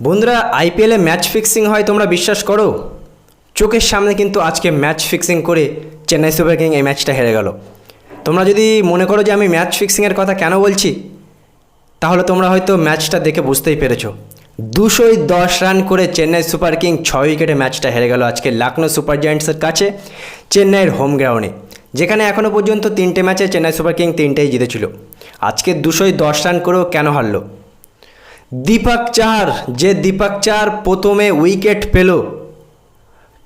বন্ধুরা আইপিএলে match fixing হয়, তোমরা বিশ্বাস করো? চোখের সামনে কিন্তু আজকে ম্যাচ ফিক্সিং করে চেন্নাই সুপার কিং এই ম্যাচটা হেরে গেল। তোমরা যদি মনে করো যে আমি ম্যাচ ফিক্সিংয়ের কথা কেন বলছি, তাহলে তোমরা হয়তো ম্যাচটা দেখে বুঝতেই পেরেছ। দুশোই দশ রান করে চেন্নাই সুপার কিং ছয় উইকেটে ম্যাচটা হেরে গেল আজকে লখনৌ সুপার জায়ান্টসের কাছে, চেন্নাইয়ের হোম গ্রাউন্ডে। যেখানে এখনও পর্যন্ত তিনটে ম্যাচে চেন্নাই সুপার কিং তিনটেই জিতেছিল। আজকে দুশোই দশ রান করেও কেন হারলো? দীপক চাহার যে দীপক চাহার প্রথমে উইকেট পেল।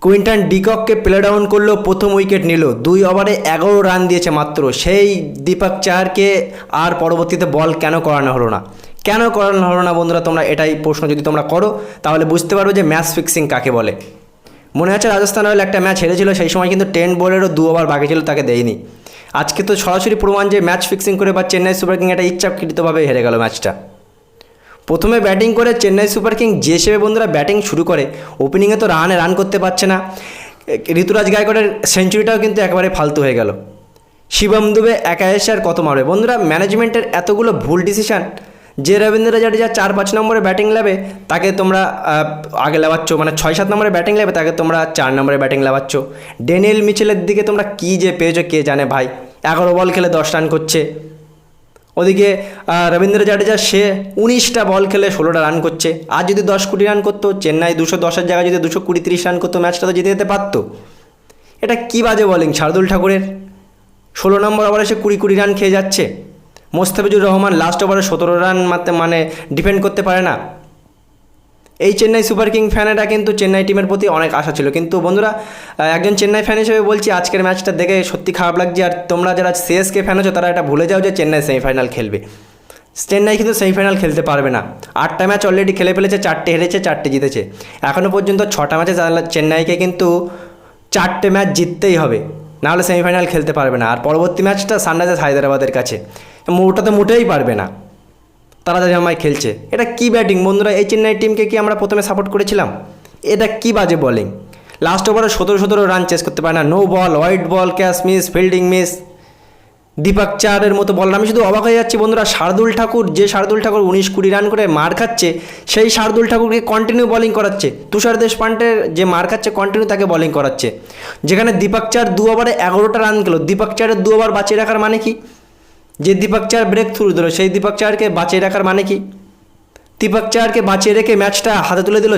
কুইন্টন ডিকককে প্লে ডাউন করল, প্রথম উইকেট নিল। দুই ওভারে এগারো রান দিয়েছে মাত্র। সেই দীপক চাহারকে আর পরবর্তীতে বল কেন করানো হলো না? কেন করানো হলো না বন্ধুরা, তোমরা এটাই প্রশ্ন যদি তোমরা করো, তাহলে বুঝতে পারবে যে ম্যাচ ফিক্সিং কাকে বলে। মনে আছে রাজস্থান রয়্যাল একটা ম্যাচ হেরেছিল, সেই সময় কিন্তু টেন বলেরও দু ওভার বাকি ছিল, তাকে দেয়নি। আজকে তো সরাসরি প্রমাণ যে ম্যাচ ফিক্সিং করে বা চেন্নাই সুপার কিং একটা ইচ্ছাকৃতভাবে হেরে গেল ম্যাচটা প্রথমে ব্যাটিং করে চেন্নাই সুপার কিং যে হিসেবে বন্ধুরা ব্যাটিং শুরু করে ওপেনিংয়ে তো রানে রান করতে পারছে না। ঋতুরাজ গায়কোয়াড়ের সেঞ্চুরিটাও কিন্তু একেবারে ফালতু হয়ে গেল। শিবম দুবে একা এসে আর কত মারবে? বন্ধুরা ম্যানেজমেন্টের এতগুলো ভুল ডিসিশান যে রবীন্দ্র জাডেজা চার পাঁচ নম্বরে ব্যাটিং নেবে, তাকে তোমরা আগে লাগাচ্ছ মানে ছয় সাত নম্বরে ব্যাটিং নেবে, তাকে তোমরা চার নম্বরে ব্যাটিং লাগাচ্ছ ডেনিয়েল মিচেলের দিকে তোমরা কী যে পেয়েছ কে জানে ভাই? এগারো বল খেলে দশ রান করছে। ওদিকে রবীন্দ্র জাডেজা, সে উনিশটা বল খেলে ষোলোটা রান করছে। আর যদি দশ কুড়ি রান করতো, চেন্নাই দুশো দশের জায়গায় যদি দুশো কুড়ি তিরিশ রান করতো ম্যাচটা তো জিতে যেতে পারতো। এটা কী বাজে বলিং শার্দুল ঠাকুরের ষোলো নম্বর ওভারে সে কুড়ি কুড়ি রান খেয়ে যাচ্ছে। মোস্তাফিজুর রহমান লাস্ট ওভারে সতেরো রান মানে ডিপেন্ড করতে পারে না। এই চেন্নাই সুপার কিং ফ্যানেরা কিন্তু চেন্নাই টিমের প্রতি অনেক আশা ছিল। কিন্তু বন্ধুরা একজন চেন্নাই ফ্যান হিসেবে বলছি, আজকের ম্যাচটা দেখে সত্যি খারাপ লাগছে। আর তোমরা যারা সিএসকে ফ্যান আছো তারা এটা ভুলে যাও যে চেন্নাই সেমিফাইনাল খেলবে। চেন্নাই কিন্তু সেমিফাইনাল খেলতে পারবে না। আটটা ম্যাচ অলরেডি খেলে ফেলেছে, চারটে হেরেছে, চারটে জিতেছে। এখনও পর্যন্ত ছটা ম্যাচে চেন্নাইকে কিন্তু চারটে ম্যাচ জিততেই হবে। নাহলে সেমিফাইনাল খেলতে পারবে না। আর পরবর্তী ম্যাচটা সানরাইজার্স হায়দ্রাবাদের কাছে। ওটা তো মোটেই পারবে না। তারা আমায় খেলছে। এটা কি ব্যাটিং? বন্ধুরা, এই চেন্নাই টিমকে কি আমরা প্রথমে সাপোর্ট করেছিলাম? এটা কি বাজে বলিং লাস্ট ওভারে সতেরো সতেরো রান চেস করতে পারে না। No ball white ball catch miss fielding miss Deepak চারের মতো বল আমি শুধু অবাক হয়ে যাচ্ছি বন্ধুরা, শার্দুল ঠাকুর, যে শার্দুল ঠাকুর উনিশ কুড়ি রান করে মার খাচ্ছে, সেই শার্দুল ঠাকুরকে কন্টিনিউ বলিং করাচ্ছে। তুষার দেশপান্ডের যে মার খাচ্ছে কন্টিনিউ তাকে বলিং করাচ্ছে। যেখানে দীপক চার দু ওভারে এগারোটা রান গেল দীপক চারের দু ওভার বাঁচিয়ে রাখার মানে কি? যে দীপক চার ব্রেক থ্রু দিল, সেই দীপক চারকে বাঁচিয়ে রাখার মানে কি? দীপক চারকে বাঁচিয়ে রেখে ম্যাচটা হাতে তুলে দিল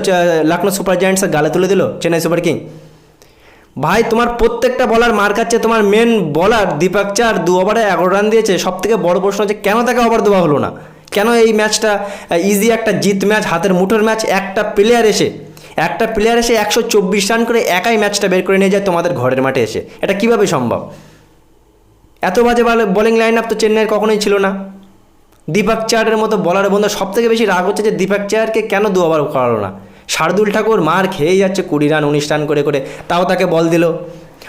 লখনৌ সুপার জায়ান্টসের গালে তুলে দিল, চেন্নাই সুপার কিং। ভাই, তোমার প্রত্যেকটা বলার মার খাচ্ছে তোমার মেন বলার দীপক চার দু ওভারে এগারো রান দিয়েছে। সব থেকে বড় প্রশ্ন হচ্ছে, কেন তাকে ওভার দেওয়া হলো না? কেন এই ম্যাচটা ইজি একটা জিত ম্যাচ হাতের মুঠোর ম্যাচ একটা প্লেয়ার এসে, একটা প্লেয়ার এসে একশো চব্বিশ রান করে একাই ম্যাচটা বের করে নিয়ে যায় তোমাদের ঘরের মাঠে এসে? এটা কীভাবে সম্ভব? এত বাজে বোলিং লাইন আপ তো চেন্নাইয়ের কখনোই ছিল না। দীপক চারের মতো বলার বন্ধু সব থেকে বেশি রাগ হচ্ছে যে দীপক চারকে কেন দু ওভার করালো না? শার্দুল ঠাকুর মার খেয়েই যাচ্ছে কুড়ি রান উনিশ রান করে করে, তাও তাকে বল দিল।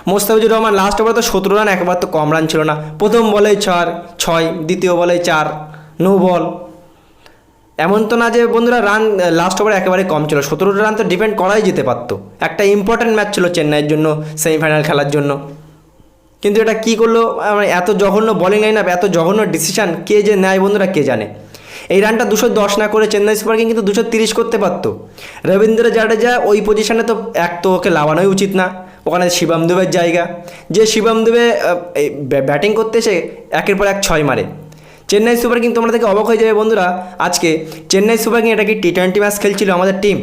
মোস্তাফিজুর রহমান লাস্ট ওভারে তো সতেরো রান একবার তো কম রান ছিল না। প্রথম বলেই ছয় ছয়, দ্বিতীয় বলেই চার নো বল এমন তো না যে বন্ধুরা রান লাস্ট ওভারে একেবারে কম ছিল। সতেরোটা রান তো ডিপেন্ড করাই যেতে পারতো। একটা ইম্পর্ট্যান্ট ম্যাচ ছিল চেন্নাইয়ের জন্য সেমিফাইনাল খেলার জন্য। কিন্তু এটা কী করল? মানে এত জঘন্য বলিং লাইন আপ এত জঘন্য ডিসিশান কে যে নেয় বন্ধুরা, কে জানে? এই রানটা দুশো দশ না করে চেন্নাই সুপার কিং কিন্তু দুশো তিরিশ করতে পারতো। রবীন্দ্র জাডেজা ওই পজিশনে তো এক তো ওকে লাগানোই উচিত না। ওখানে শিবম দুবের জায়গা। যে শিবম দুবে ব্যাটিং করতে এসে একের পর এক ছয় মারে। চেন্নাই সুপার কিং তোমরা থেকে অবাক হয়ে যাবে বন্ধুরা, আজকে চেন্নাই সুপার কিং এটা কি টি টোয়েন্টি ম্যাচ খেলছিল আমাদের টিম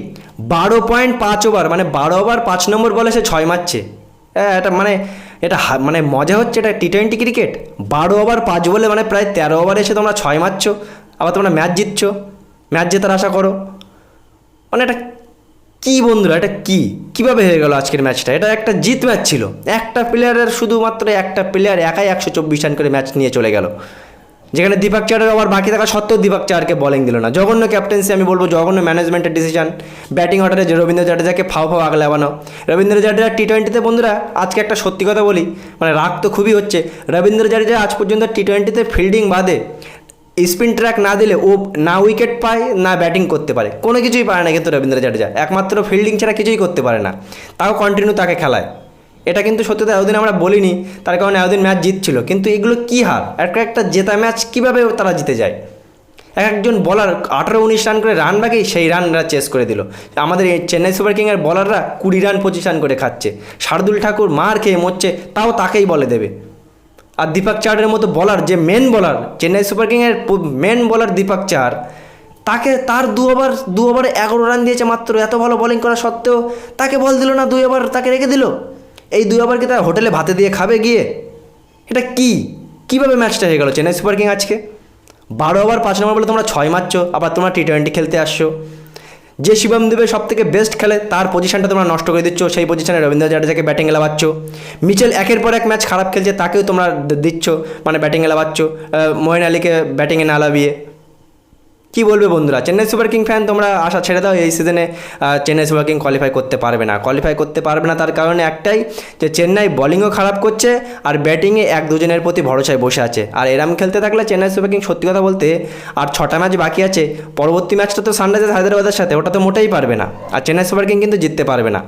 বারো পয়েন্ট পাঁচ ওভার মানে বারো ওভার পাঁচ নম্বর বলে সে ছয় মারছে। হ্যাঁ এটা মানে এটা মানে মজা হচ্ছে এটা টি টোয়েন্টি ক্রিকেট বারো ওভার পাঁচ বলে মানে প্রায় তেরো ওভার এসে তোমরা ছয় মারছো, আবার তোমরা ম্যাচ জিতছো। ম্যাচ জেতার আশা করো। মানে এটা কী বন্ধুরা, এটা কী? কীভাবে হয়ে গেল আজকের ম্যাচটা এটা একটা জিত ম্যাচ ছিল। একটা প্লেয়ারের শুধুমাত্র একটা প্লেয়ার একাই একশো চব্বিশ রান করে ম্যাচ নিয়ে চলে গেল। যেখানে দীপক চারের আবার বাকি থাকা সত্ত্বেও দীপক চারকে বলিং দিল না। জঘন্য ক্যাপ্টেন্সি আমি বলব জঘন্য ম্যানেজমেন্টের ডিসিশন ব্যাটিং অর্ডারে যে রবীন্দ্র জাডেজাকে ফাও ফাও আগলে লাগানো রবীন্দ্র জাডেজা টি টোয়েন্টিতে বন্ধুরা, আজকে একটা সত্যি কথা বলি মানে রাগ তো খুবই হচ্ছে। রবীন্দ্র জাডেজা আজ পর্যন্ত টি টোয়েন্টিতে ফিল্ডিং বাদে স্পিন ট্র্যাক না দিলে ও না উইকেট পায়, না ব্যাটিং করতে পারে। কোনো কিছুই পারে না কিন্তু রবীন্দ্র জাডেজা একমাত্র ফিল্ডিং ছাড়া কিছুই করতে পারে না। তাও কন্টিনিউ তাকে খেলায়। এটা কিন্তু সত্যি তো এতদিন আমরা বলিনি, তার কারণে এতদিন ম্যাচ জিতছিল। কিন্তু এগুলো কী হার? একটা একটা জেতা ম্যাচ কীভাবে তারা জিতে যায়? এক একজন বলার আঠারো উনিশ রান করে রান বাকি, সেই রানরা চেস করে দিল। আমাদের এই চেন্নাই সুপার কিংয়ের বলাররা কুড়ি রান পঁচিশ রান করে খাচ্ছে। শার্দুল ঠাকুর মার খেয়ে মরছে, তাও তাকেই বলে দেবে। আর দীপক চারের মতো বলার যে মেন বলার চেন্নাই সুপার কিংয়ের মেন বলার দীপক চার তাকে তার দু ওভার দু ওভারে এগারো রান দিয়েছে মাত্র। এত ভালো বোলিং করা সত্ত্বেও তাকে বল দিল না, দুই ওভার তাকে রেখে দিল। এই দুই ওভার কি তার হোটেলে ভাতে দিয়ে খাবে গিয়ে? এটা কি? কীভাবে ম্যাচটা হয়ে গেল চেন্নাই সুপার কিং আজকে? বারো ওভার পাঁচ নম্বর বলে তোমরা ছয় মারছো, আবার তোমরা টি টোয়েন্টি খেলতে আসছো। যে শিবম দেবের সব থেকে বেস্ট খেলে, তার পজিশনটা তোমরা নষ্ট করে দিচ্ছ, সেই পজিশনে রবীন্দ্র জাডেজাকে ব্যাটিং এলাবাচ্ছ মিচেল একের পর এক ম্যাচ খারাপ খেলছে, তাকেও তোমরা দিচ্ছ মানে ব্যাটিং এলাবাচ্ছ মোয়েন আলীকে ব্যাটিংয়ে না লাভিয়ে। কী বলবে বন্ধুরা? চেন্নাই সুপার কিং ফ্যান তোমরা আশা ছেড়ে দাও, এই সিজনে চেন্নাই সুপার কিং কোয়ালিফাই করতে পারবে না। কোয়ালিফাই করতে পারবে না, তার কারণে একটাই যে, চেন্নাই বোলিংও খারাপ করছে আর ব্যাটিংয়ে এক দুজনের প্রতি ভরসায় বসে আছে। আর এরম খেলতে থাকলে চেন্নাই সুপার কিং সত্যি কথা বলতে আর ছটা ম্যাচ বাকি আছে। পরবর্তী ম্যাচটা তো সানরাইজার্স হায়দ্রাবাদের সাথে, ওটা তো মোটেই পারবে না। আর চেন্নাই সুপার কিং কিন্তু জিততে পারবে না।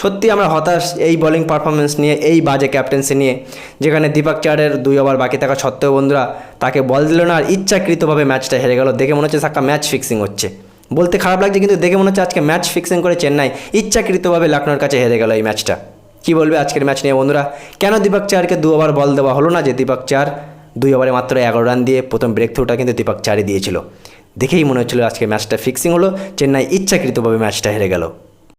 সত্যি আমরা হতাশ এই বোলিং পারফরমেন্স নিয়ে, এই বাজে ক্যাপ্টেন্সি নিয়ে, যেখানে দীপক চারের দুই ওভার বাকি থাকা সত্ত্বেও বন্ধুরা তাকে বল দিল না আর ইচ্ছাকৃতভাবে ম্যাচটা হেরে গেল। দেখে মনে হচ্ছে সাক্কা ম্যাচ ফিক্সিং হচ্ছে। বলতে খারাপ লাগছে, কিন্তু দেখে মনে হচ্ছে আজকে ম্যাচ ফিক্সিং করে চেন্নাই ইচ্ছাকৃতভাবে লখনৌর কাছে হেরে গেল এই ম্যাচটা কি বলবে আজকের ম্যাচ নিয়ে বন্ধুরা? কেন দীপক চারকে দু ওভার বল দেওয়া হলো না যে দীপক চার দুই ওভারে মাত্র এগারো রান দিয়ে প্রথম ব্রেক থ্রুটা কিন্তু দীপক চারই দিয়েছিল? দেখেই মনে হচ্ছিল আজকে ম্যাচটা ফিক্সিং হলো, চেন্নাই ইচ্ছাকৃতভাবে ম্যাচটা হেরে গেল।